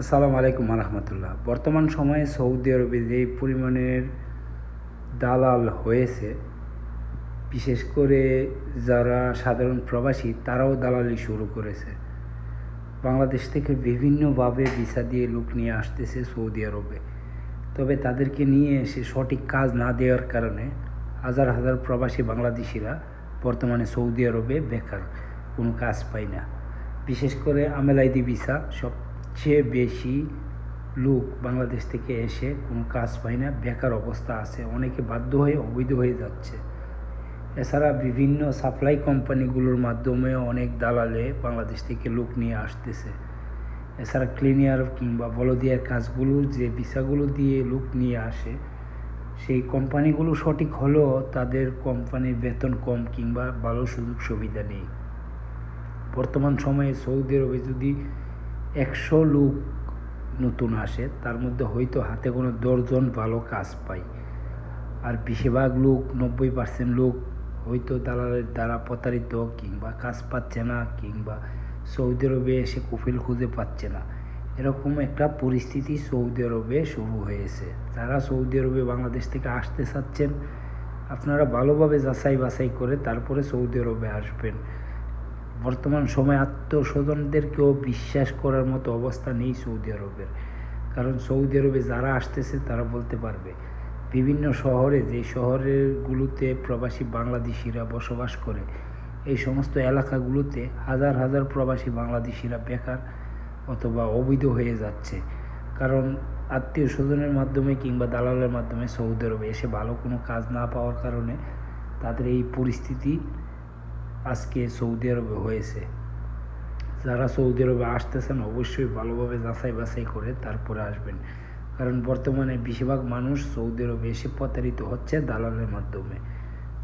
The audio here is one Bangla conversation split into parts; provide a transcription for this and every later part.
আসসালামু আলাইকুম রহমতুল্লাহ বর্তমান সময়ে সৌদি আরবে যে পরিমাণের দালাল হয়েছে, বিশেষ করে যারা সাধারণ প্রবাসী, তারাও দালালি শুরু করেছে। বাংলাদেশ থেকে বিভিন্নভাবে ভিসা দিয়ে লোক নিয়ে আসতেছে সৌদি আরবে। তবে তাদেরকে নিয়ে এসে সঠিক কাজ না দেওয়ার কারণে হাজার হাজার প্রবাসী বাংলাদেশিরা বর্তমানে সৌদি আরবে বেকার, কোনো কাজ পায় না। বিশেষ করে আমেলাইদি ভিসা সবচেয়ে বেশি লোক বাংলাদেশ থেকে এসে কোনো কাজ পায় না, বেকার অবস্থা আছে, অনেকে বাধ্য হয়ে অবৈধ হয়ে যাচ্ছে। এছাড়া বিভিন্ন সাপ্লাই কোম্পানিগুলোর মাধ্যমে অনেক দালালে বাংলাদেশ থেকে লোক নিয়ে আসতেছে। এছাড়া ক্লিনিয়ার কিংবা বলদিয়ার কাজগুলো যে ভিসাগুলো দিয়ে লোক নিয়ে আসে, সেই কোম্পানিগুলো সঠিক হলেও তাদের কোম্পানির বেতন কম কিংবা ভালো সুযোগ সুবিধা নেই। বর্তমান সময়ে সৌদি আরবে যদি একশো লোক নতুন আসে, তার মধ্যে হয়তো হাতে কোনো দশজন ভালো কাজ পায়। আর বেশিরভাগ লোক, নব্বই পার্সেন্ট লোক হয়তো দালালের দ্বারা প্রতারিত কিংবা কাজ পাচ্ছে না কিংবা সৌদি আরবে এসে কফিল খুঁজে পাচ্ছে না। এরকম একটা পরিস্থিতি সৌদি আরবে শুরু হয়েছে। যারা সৌদি আরবে বাংলাদেশ থেকে আসতে চাচ্ছেন, আপনারা ভালোভাবে যাচাই বাছাই করে তারপরে সৌদি আরবে আসবেন। বর্তমান সময়ে আত্মস্বজনদেরকেও বিশ্বাস করার মতো অবস্থা নেই সৌদি আরবের। কারণ সৌদি আরবে যারা আসতেছে, তারা বলতে পারবে। বিভিন্ন শহরে, যে শহরেরগুলোতে প্রবাসী বাংলাদেশিরা বসবাস করে, এই সমস্ত এলাকাগুলোতে হাজার হাজার প্রবাসী বাংলাদেশিরা বেকার অথবা অবৈধ হয়ে যাচ্ছে। কারণ আত্মীয় স্বজনের মাধ্যমে কিংবা দালালের মাধ্যমে সৌদি আরবে এসে ভালো কোনো কাজ না পাওয়ার কারণে তাদের এই পরিস্থিতি আজকে সৌদি আরবে হয়েছে। যারা সৌদি আরবে আসতেছেন অবশ্যই ভালোভাবে যাচাই বাছাই করে তারপরে আসবেন। কারণ বর্তমানে বেশিরভাগ মানুষ সৌদি আরবে এসে প্রতারিত হচ্ছে দালালের মাধ্যমে।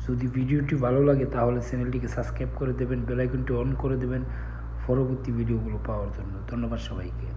যদি ভিডিওটি ভালো লাগে তাহলে চ্যানেলটিকে সাবস্ক্রাইব করে দেবেন বেলাইকনটি অন করে দেবেন পরবর্তী ভিডিওগুলো পাওয়ার জন্য। ধন্যবাদ সবাইকে।